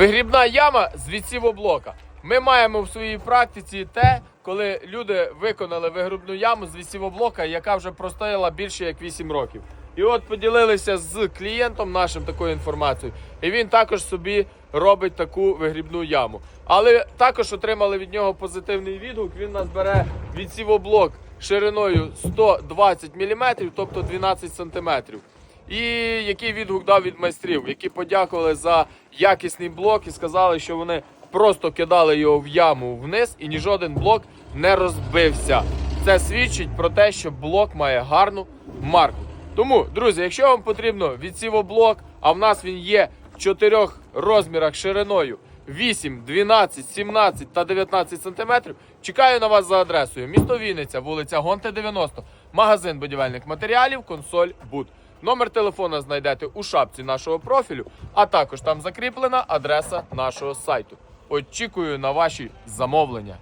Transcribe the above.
Вигрібна яма з відсівоблока. Ми маємо в своїй практиці те, коли люди виконали вигрібну яму з відсівоблока, яка вже простояла більше як 8 років. І от поділилися з клієнтом нашим такою інформацією. І він також собі робить таку вигрібну яму. Але також отримали від нього позитивний відгук. Він нас бере відсівоблок шириною 120 мм, тобто 12 см. І який відгук дав від майстрів, які подякували за якісний блок і сказали, що вони просто кидали його в яму вниз, і ні жоден блок не розбився. Це свідчить про те, що блок має гарну марку. Тому, друзі, якщо вам потрібно відсівоблок, а в нас він є в чотирьох розмірах шириною 8, 12, 17 та 19 сантиметрів, чекаю на вас за адресою. Місто Вінниця, вулиця Гонте 90, магазин будівельних матеріалів, консоль Буд. Номер телефона знайдете у шапці нашого профілю, а також там закріплена адреса нашого сайту. Очікую на ваші замовлення.